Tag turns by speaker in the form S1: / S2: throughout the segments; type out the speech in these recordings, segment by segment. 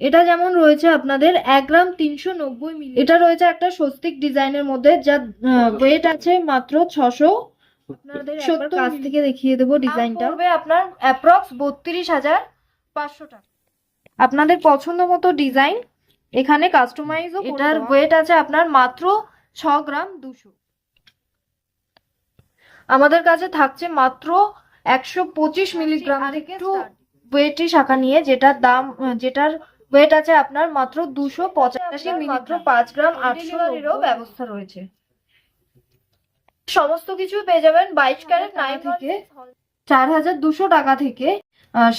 S1: এটা যেমন রয়েছে আপনাদের এক গ্রাম তিনশো নব্বই মিলি এটা রয়েছে একটা স্বস্তিক ডিজাইনের মধ্যে যা ওয়েট আছে মাত্র ছশো আপনাদের কাছ থেকে দেখিয়ে দেবো ডিজাইনটা। হবে আপনার অ্যাপ্রক্স বত্রিশ হাজার পাঁচশো টাকা। আপনাদের পছন্দ মতো ডিজাইন এখানে কাস্টমাইজও এটার ওয়েট আছে আপনার মাত্র ছ গ্রাম দুশো। আমাদের কাছে থাকছে মাত্র একশো পঁচিশ মিলিগ্রাম থেকে একটু ওয়েটি শাখা নিয়ে যেটার দাম যেটার ওয়েট আছে আপনার মাত্র দুশো পঁচাশি মাত্র পাঁচ গ্রাম আটশো ব্যবস্থা রয়েছে। সমস্ত কিছু পেয়ে যাবেন বাইশ ক্যারেট নাই থেকে চার হাজার দুশো টাকা থেকে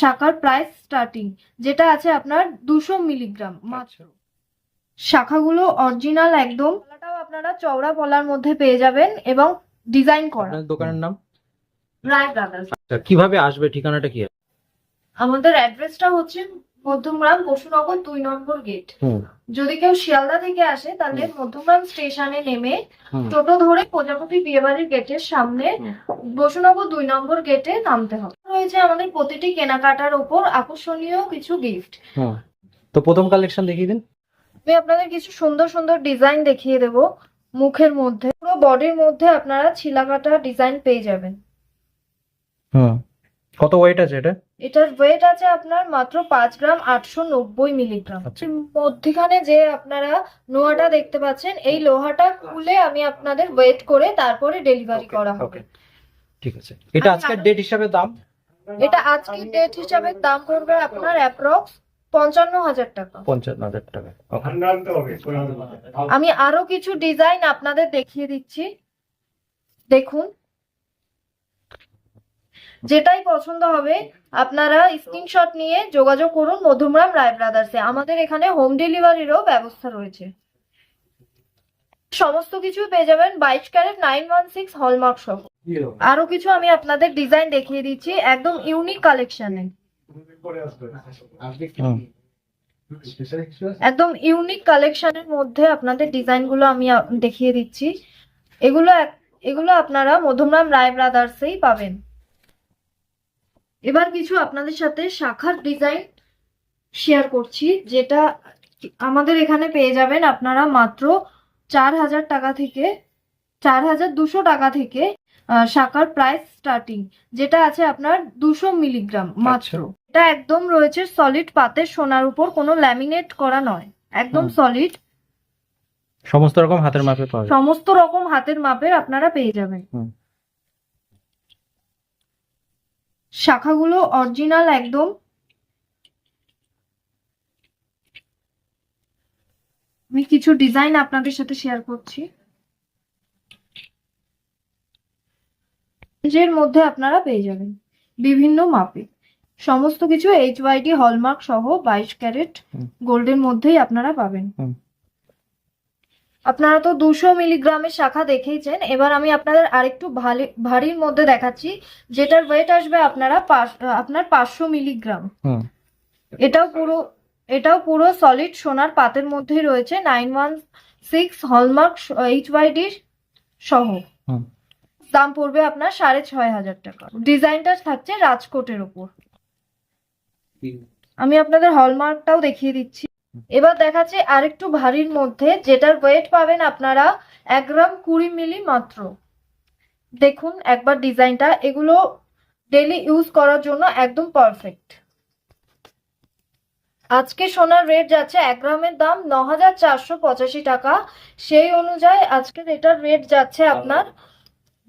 S1: শাখার প্রাইস স্টার্টিং যেটা আছে আপনার দুশো মিলিগ্রাম। মাত্র শাখাগুলো অরিজিনাল একদম। পলাটাও আপনারা চওড়া পলার মধ্যে পেয়ে যাবেন এবং ডিজাইন করা।
S2: দোকানের নাম?
S1: রায় ব্রাদার্স।
S2: আচ্ছা, কীভাবে আসবে ঠিকানাটা কি
S1: আমাদের অ্যাড্রেসটা হচ্ছে মধ্যমগ্রাম বসুনগর দুই নম্বর গেট যদি কেউ শিয়ালদা থেকে আসে তাহলে মধ্যমগ্রাম স্টেশনে নেমে টোটো ধরে প্রজাপতি বিয়েবাড়ির গেটের সামনে বসুনগর দুই নম্বর গেটে নামতে হবে। রয়েছে আমাদের প্রতিটি কেনাকাটার ওপর আকর্ষণীয় কিছু গিফট
S2: তো প্রথম কালেকশন দেখিয়ে দিন।
S1: আমি আপনাদের কিছু সুন্দর সুন্দর ডিজাইন দেখিয়ে দেব মুখের মধ্যে। পুরো বডির মধ্যে আপনারা ছিলাকাটা ডিজাইন পেয়ে যাবেন।
S2: হুম। কত ওয়েট আছে এটা?
S1: এটার ওয়েট আছে আপনার মাত্র পাঁচ গ্রাম আটশো নব্বই মিলিগ্রাম।
S2: আচ্ছা।
S1: মধ্যখানে যে আপনারা লোহাটা দেখতে পাচ্ছেন এই লোহাটা খুলে আমি আপনাদের ওয়েট করে তারপরে ডেলিভারি করা হবে।
S2: ওকে ঠিক আছে। এটা আজকের ডেট হিসাবে দাম?
S1: এটা আজকের ডেট হিসাবে দাম পড়বে আপনার অ্যাপ্রক্স পঞ্চান্ন হাজার টাকা।
S2: পঞ্চান্ন হাজার টাকা
S1: আমি আরও কিছু ডিজাইন আপনাদের দেখিয়ে দিচ্ছি। দেখুন। যেটাই পছন্দ হবে আপনারা স্ক্রিনশট নিয়ে যোগাযোগ করুন মধুমরাম রায় ব্রাদার্সে আমাদের এখানে হোম ডেলিভারিরও ব্যবস্থা রয়েছে। সমস্ত কিছু পেয়ে যাবেন বাইশ carat nine one six hallmark সহ। আরও কিছু আমি আপনাদের ডিজাইন দেখিয়ে দিচ্ছি একদম ইউনিক কালেকশনে একদম ইউনিক কালেকশনের মধ্যে আপনাদের ডিজাইনগুলো আমি দেখিয়ে দিচ্ছি। এগুলো এগুলো আপনারা মধুমরাম রায় ব্রাদার্সেই পাবেন। এবার কিছু আপনাদের সাথে শাখার ডিজাইন শেয়ার করছি যেটা আমাদের এখানে পেয়ে যাবেন আপনারা মাত্র চার হাজার টাকা থেকে চার হাজার দুশো টাকা থেকে শাখার প্রাইস স্টার্টিং যেটা আছে আপনার দুশো মিলিগ্রাম মাত্র। এটা একদম রয়েছে সলিড পাতের সোনার উপর কোনো ল্যামিনেট করা নয়। একদম সলিড
S2: সমস্ত রকম হাতের মাপে
S1: সমস্ত রকম হাতের মাপের আপনারা পেয়ে যাবেন
S2: হুম।
S1: শাখাগুলো অরিজিনাল একদম। আমি কিছু ডিজাইন আপনাদের সাথে শেয়ার করছি। এর মধ্যে আপনারা পেয়ে যাবেন বিভিন্ন মাপে। সমস্ত কিছু এইচ ওয়াইডি হলমার্ক সহ বাইশ ক্যারেট গোল্ডের মধ্যেই আপনারা পাবেন। আপনারা তো দুশো মিলিগ্রামের শাখা দেখেইছেন এবার আমি আপনাদের আরেকটু ভারী ভারীর মধ্যে দেখাচ্ছি যেটার ওয়েট আসবে আপনারা আপনার পাঁচশো মিলিগ্রাম। এটাও পুরো এটাও পুরো সলিড সোনার পাতের মধ্যেই রয়েছে nine one six hallmark H UID সহ। দাম পড়বে আপনার সাড়ে ছয় হাজার টাকা। ডিজাইনটা থাকছে রাজকোটের ওপর। আমি আপনাদের হলমার্কটাও দেখিয়ে দিচ্ছি। এবার দেখাচ্ছে আরেকটু ভারীর মধ্যে, যেটার ওয়েট পাবেন আপনারা এক গ্রাম কুড়ি মিলি মাত্র। দেখুন, একবার ডিজাইনটা, এগুলো ডেলি ইউজ করার জন্য একদম পারফেক্ট আজকে সোনার রেট যাচ্ছে এক গ্রামের দাম ন হাজার চারশো পঁচাশি টাকা। সেই অনুযায়ী আজকের এটার রেট যাচ্ছে আপনার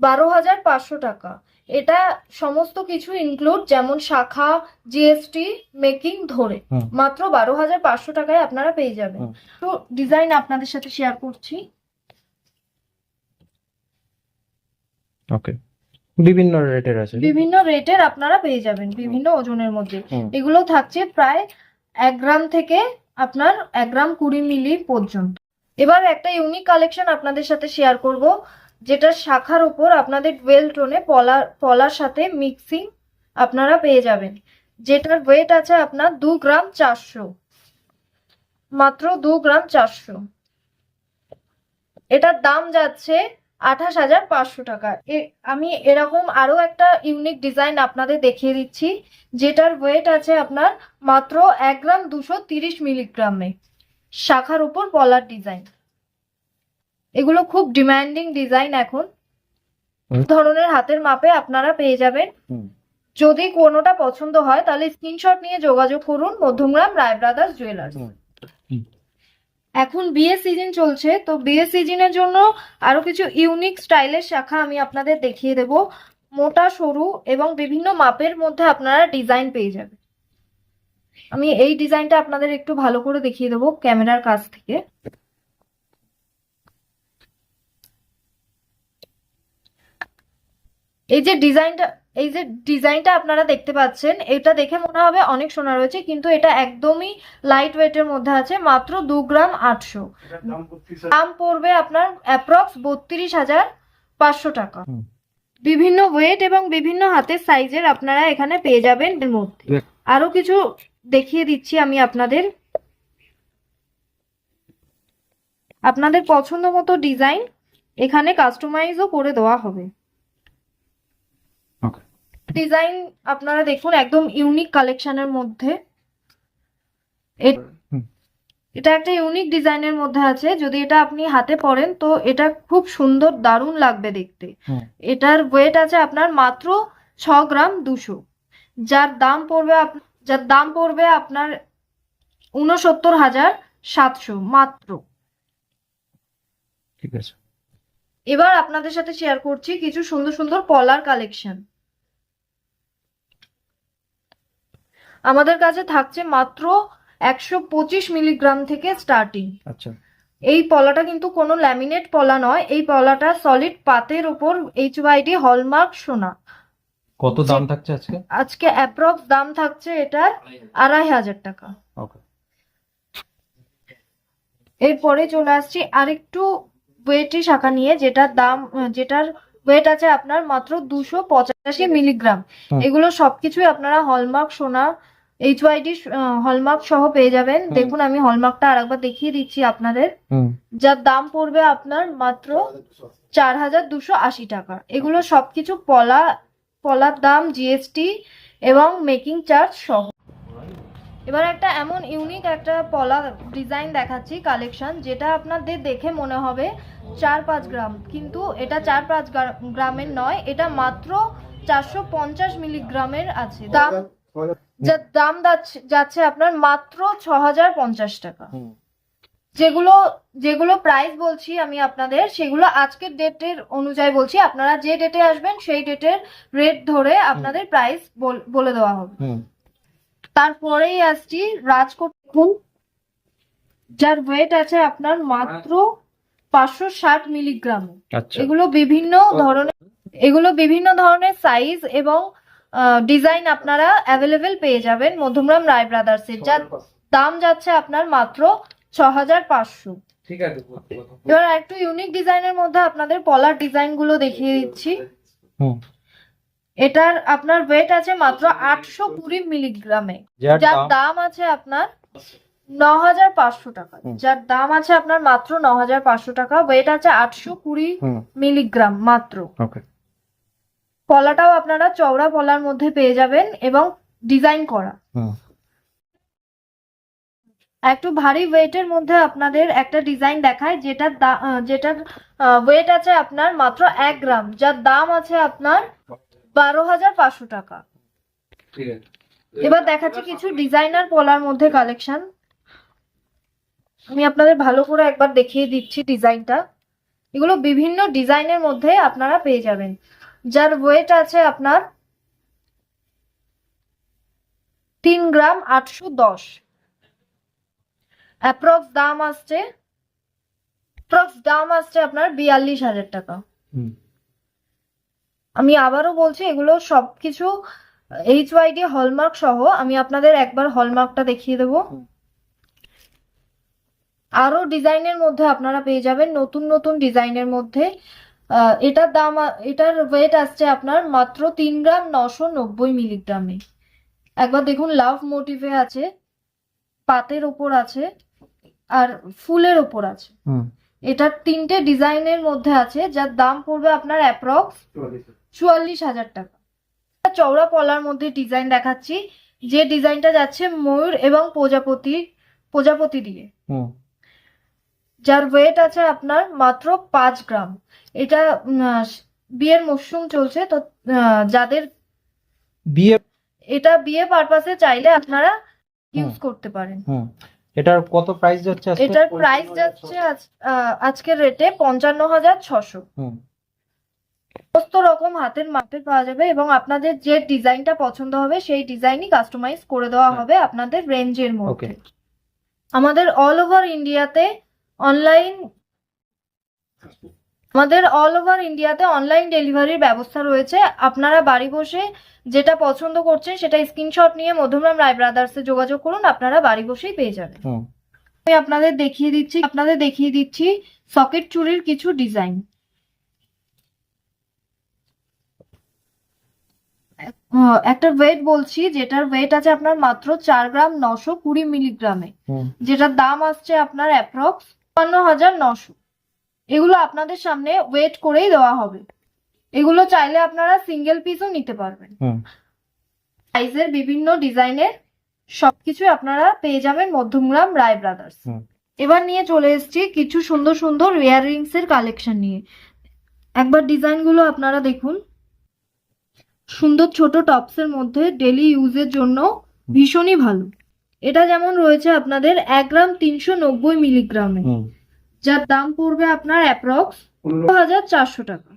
S1: বারো হাজার পাঁচশো টাকা। এটা সমস্ত কিছু ইনক্লুড যেমন শাখা জিএসটি মেকিং ধরে। মাত্র বারো হাজার পাঁচশো টাকায় আপনারা পেয়ে যাবেন। তো ডিজাইন আপনাদের সাথে শেয়ার করছি।
S2: ওকে বিভিন্ন রেটের আছে।
S1: বিভিন্ন রেটের আপনারা পেয়ে যাবেন বিভিন্ন ওজনের মধ্যে। এগুলো থাকছে প্রায় এক গ্রাম থেকে আপনার এক গ্রাম কুড়ি মিলি পর্যন্ত। এবার একটা ইউনিক কালেকশন আপনাদের সাথে শেয়ার করব। যেটা শাখার উপর আপনাদের ডুয়েল টোনে পলার পলার সাথে মিক্সিং আপনারা পেয়ে যাবেন। যেটার ওয়েট আছে আপনার দু গ্রাম চারশো। মাত্র দু গ্রাম চারশো। এটার দাম যাচ্ছে আঠাশ হাজার পাঁচশো টাকা। আমি এরকম আরও একটা ইউনিক ডিজাইন আপনাদের দেখিয়ে দিচ্ছি, যেটার ওয়েট আছে আপনার মাত্র এক গ্রাম দুশো তিরিশ মিলিগ্রামে শাখার উপর পলার ডিজাইন এগুলো খুব ডিমান্ডিং ডিজাইন এখন। ধরনের হাতের মাপে আপনারা পেয়ে যাবেন। যদি কোনোটা পছন্দ হয় তাহলে স্ক্রিনশট নিয়ে যোগাযোগ করুন মধ্যমগ্রাম রায় ব্রাদার্স জুয়েলার্স। এখন বিয়ে সিজন চলছে তো বিয়ে সিজনের জন্য আরও কিছু ইউনিক স্টাইলের শাখা আমি আপনাদের দেখিয়ে দেব। মোটা সরু এবং বিভিন্ন মাপের মধ্যে আপনারা ডিজাইন পেয়ে যাবেন। আমি এই ডিজাইনটা আপনাদের একটু ভালো করে দেখিয়ে দেবো ক্যামেরার কাছ থেকে। এই যে ডিজাইনটা এই যে ডিজাইনটা আপনারা দেখতে পাচ্ছেন এটা দেখে মনে হবে অনেক সোনা রয়েছে কিন্তু এটা একদমই লাইট ওয়েটের মধ্যে আছে মাত্র দু গ্রাম আটশো। দাম পড়বে আপনার অ্যাপ্রক্স বত্রিশ হাজার পাঁচশো টাকা। বিভিন্ন ওয়েট এবং বিভিন্ন হাতের সাইজের আপনারা এখানে পেয়ে যাবেন এর মধ্যে। আরও কিছু দেখিয়ে দিচ্ছি আমি আপনাদের। আপনাদের পছন্দ মতো ডিজাইন এখানে কাস্টমাইজও করে দেওয়া হবে। ডিজাইন আপনারা দেখুন একদম ইউনিক কালেকশনের মধ্যে। এটা একটা ইউনিক ডিজাইনের মধ্যে আছে। যদি এটা আপনি হাতে পরেন তো এটা খুব সুন্দর দারুণ লাগবে দেখতে। এটার ওয়েট আছে আপনার মাত্র ছ গ্রাম দুশো। যার দাম পড়বে যার দাম পড়বে আপনার উনসত্তর হাজার সাতশো মাত্র।
S2: ঠিক আছে।
S1: এবার আপনাদের সাথে শেয়ার করছি কিছু সুন্দর সুন্দর পলার কালেকশন আমাদের কাছে থাকছে মাত্র একশো পঁচিশ মিলিগ্রাম থেকে স্টার্টিং
S2: আচ্ছা।
S1: এই পলাটা কিন্তু কোনো ল্যামিনেট পলা নয় এই পলাটা সলিড পাতের উপর এইচ ওয়াইডি হলমার্ক সোনা।
S2: কত দাম থাকছে আজকে?
S1: আজকে অ্যাপ্রক্স দাম থাকছে এটার আড়াই হাজার টাকা। এরপরে চলে আসছি আরেকটু ওয়েটি শাখা নিয়ে যেটার দাম যেটার ওয়েট আছে আপনার মাত্র দুশো পঁচাশি মিলিগ্রাম। এগুলো সবকিছুই আপনারা হলমার্ক সোনা এইচ ওয়াইডি হলমার্ক সহ পেয়ে যাবেন। দেখুন আমি হলমার্কটা আরেকবার দেখিয়ে দিচ্ছি আপনাদের। যার দাম পড়বে আপনার মাত্র চার হাজার দুশো আশি টাকা। এগুলো সবকিছু পলা পলার দাম জিএসটি এবং মেকিং চার্জ সহ। এবার একটা এমন ইউনিক একটা পলা ডিজাইন দেখাচ্ছি কালেকশন যেটা আপনাদের দেখে মনে হবে চার পাঁচ গ্রাম। কিন্তু এটা চার পাঁচ গ্রা- গ্রামের নয় এটা মাত্র চারশো পঞ্চাশ মিলিগ্রামের আছে। দাম যার দাম যাচ্ছে- আপনার মাত্র ছ হাজার পঞ্চাশ টাকা। যেগুলো যেগুলো প্রাইস বলছি আমি আপনাদের সেগুলো আজকের ডেটের অনুযায়ী বলছি। আপনারা যে ডেটে আসবেন সেই ডেটের রেট ধরে আপনাদের প্রাইস বলে দেওয়া হবে। তারপরেই আসছি রাজকোট দেখুন। যার ওয়েট আছে আপনার মাত্র পাঁচশো ষাট মিলিগ্রাম।
S2: আচ্ছা।
S1: এগুলো বিভিন্ন ধরনের এগুলো বিভিন্ন ধরনের সাইজ এবং ডিজাইন আপনারা অ্যাভেলেবেল পেয়ে যাবেন মধ্যমগ্রাম রায় ব্রাদার্সের যার দাম যাচ্ছে আপনার মাত্র ছ হাজার পাঁচশো।
S3: ঠিক আছে
S1: এবার একটু ইউনিক ডিজাইনের মধ্যে আপনাদের পলার ডিজাইনগুলো দেখিয়ে দিচ্ছি। এটার আপনার ওয়েট আছে মাত্র আটশো কুড়ি মিলিগ্রামে
S2: যার দাম
S1: দাম আছে আপনার ন হাজার পাঁচশো টাকা। যার দাম আছে আপনার মাত্র ন হাজার পাঁচশো টাকা ওয়েট আছে আটশো কুড়ি মিলিগ্রাম মাত্র।
S2: ওকে
S1: পলাটাও আপনারা চওড়া পলার মধ্যে পেয়ে যাবেন এবং ডিজাইন করা। একটু ভারী ওয়েটের মধ্যে আপনাদের একটা ডিজাইন দেখায় আহ, যেটার ওয়েট আছে আপনার মাত্র এক গ্রাম যার দাম আছে আপনার বারো হাজার পাঁচশো টাকা। এবার দেখাচ্ছি কিছু ডিজাইনার পলার মধ্যে কালেকশন। আমি আপনাদের ভালো করে একবার দেখিয়ে দিচ্ছি ডিজাইনটা। এগুলো বিভিন্ন ডিজাইনের মধ্যে আপনারা পেয়ে যাবেন। যার ওয়েট আছে আপনার তিন গ্রাম আটশো দশ। অ্যাপ্রক্স দাম আসছে অ্যাপ্রক্স দাম আসছে আপনার বিয়াল্লিশ হাজার টাকা। আমি আবারও বলছি এগুলো সবকিছু এইচ ওয়াইডি হলমার্ক সহ আমি আপনাদের একবার হলমার্কটা দেখিয়ে দেবো। আরও ডিজাইনের মধ্যে আপনারা পেয়ে যাবেন নতুন নতুন ডিজাইনের মধ্যে। এটার দাম এটার ওয়েট আসছে আপনার মাত্র তিন গ্রাম নশো নব্বই মিলিগ্রামে একবার দেখুন লাভ মোটিভে আছে পাতের ওপর আছে আর ফুলের ওপর আছে।
S2: হুম।
S1: এটার তিনটে ডিজাইনের মধ্যে আছে যার দাম পড়বে আপনার অ্যাপ্রক্স চুয়াল্লিশ হাজার টাকা। চওড়া পলার মধ্যে ডিজাইন দেখাচ্ছি যে ডিজাইনটা যাচ্ছে ময়ূর এবং প্রজাপতি প্রজাপতি দিয়ে।
S2: হুম।
S1: যার ওয়েট আছে আপনার মাত্র পাঁচ গ্রাম। এটা বিয়ের মরশুম চলছে তো যাদের
S2: বিয়ে
S1: এটা বিয়ে পারপাসে চাইলে আপনারা ইউজ করতে পারেন।
S2: এটার কত প্রাইস যাচ্ছে
S1: এটার প্রাইস যাচ্ছে আজকের রেটে পঞ্চান্ন হাজার ছশো। সমস্ত রকম হাতের মাপের পাওয়া যাবে এবং আপনাদের যে ডিজাইনটা পছন্দ হবে সেই ডিজাইনই কাস্টমাইজ করে দেওয়া হবে আপনাদের রেঞ্জের মধ্যে। আমাদের অল ওভার ইন্ডিয়াতে অনলাইন আমাদের অল ওভার ইন্ডিয়াতে অনলাইন ডেলিভারির ব্যবস্থা রয়েছে। আপনারা বাড়ি বসে যেটা পছন্দ করছেন সেটা স্ক্রিনশট নিয়ে মধুমরাম রায় ব্রাদার্সে যোগাযোগ করুন আপনারা বাড়ি বসেই পেয়ে যাবেন। আমি আপনাদের দেখিয়ে দিচ্ছি আপনাদের দেখিয়ে দিচ্ছি সকেট চুরির কিছু ডিজাইন একটা ওয়েট বলছি যেটার ওয়েট আছে আপনার মাত্র চার গ্রাম নশো কুড়ি মিলিগ্রামে। যেটার দাম আসছে আপনার অ্যাপ্রক্স চুয়ান্ন হাজার নশো এগুলো আপনাদের সামনে ওয়েট করেই দেওয়া হবে। এগুলো চাইলে আপনারা সিঙ্গেল পিসও নিতে পারবেন। সাইজের বিভিন্ন ডিজাইনের সবকিছু আপনারা পেয়ে যাবেন মধ্যমগ্রাম রায় ব্রাদার্স এবার নিয়ে চলে এসেছি কিছু সুন্দর সুন্দর ইয়াররিংস এর কালেকশন নিয়ে। একবার ডিজাইনগুলো আপনারা দেখুন। সুন্দর ছোট টপস এর মধ্যে ডেলি ইউজের জন্য ভীষণই ভালো। এটা যেমন রয়েছে আপনাদের এক গ্রাম তিনশো নব্বই মিলিগ্রামে। যার দাম পড়বে আপনার অ্যাপ্রক্স পনেরো। হাজার চারশো টাকা।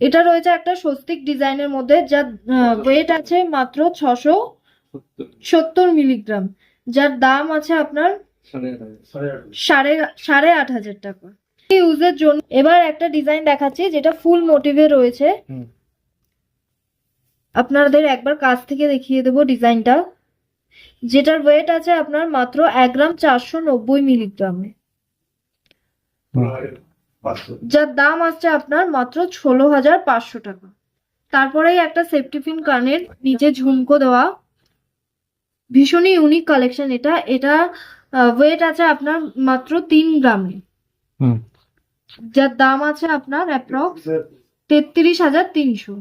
S1: এটা রয়েছে একটা স্বস্তিক ডিজাইনের মধ্যে যার ওয়েট আছে মাত্র ছশো সত্তর মিলিগ্রাম যার দাম আছে আপনার সাড়ে সাড়ে আট হাজার। টাকা। ইউজের জন্য এবার একটা ডিজাইন দেখাচ্ছি যেটা ফুল মোটিভে রয়েছে। আপনাদের একবার কাছ থেকে দেখিয়ে দেবো ডিজাইনটা। যেটার ওয়েট আছে আপনার মাত্র এক গ্রাম চারশো নব্বই মিলিগ্রামে যার দাম আসছে আপনার মাত্র ষোলো হাজার পাঁচশো টাকা। তারপরেই একটা সেফটি পিন কানের নিচে ঝুমকো দেওয়া। ভীষণই ইউনিক কালেকশন এটা। এটা ওয়েট আছে আপনার মাত্র তিন গ্রামে যার দাম আছে আপনার অ্যাপ্রক্স তেত্রিশ হাজার তিনশো।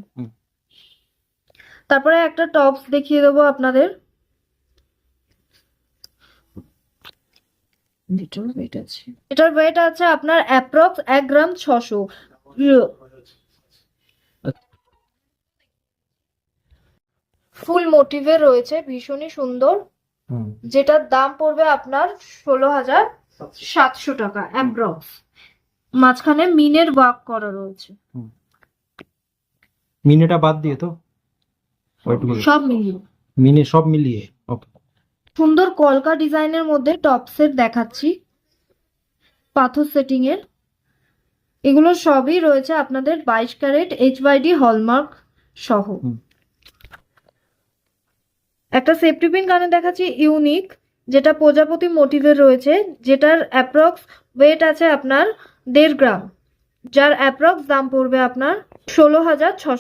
S1: তারপরে একটা টপস দেখিয়ে দেবো আপনাদের। এটার ওয়েট আছে। এটার ওয়েট আছে আপনার অ্যাপ্রক্স এক গ্রাম ছশো। ফুল মোটিভে রয়েছে ভীষণই সুন্দর। যেটার দাম পড়বে আপনার ষোলো হাজার সাতশো টাকা অ্যাপ্রক্স মাঝখানে মিনের ওয়ার্ক করা রয়েছে।
S2: মিনেটা বাদ দিয়ে তো?
S1: সব মিলিয়ে।
S2: মিনে সব মিলিয়ে।
S1: সুন্দর কলকা ডিজাইনের মধ্যে টপ সেট দেখাচ্ছি। পাথর সেটিং এর। এগুলো সবই রয়েছে আপনাদের বাইশ ক্যারেট এইচওয়াইডি হলমার্ক সহ। একটা সেফটি পিন কানে দেখাচ্ছি ইউনিক যেটা প্রজাপতি মোটিভের রয়েছে যেটার অ্যাপ্রক্স ওয়েট আছে আপনার দেড় গ্রাম যার অ্যাপ্রক্স দাম পড়বে আপনার ষোলো হাজার ছশো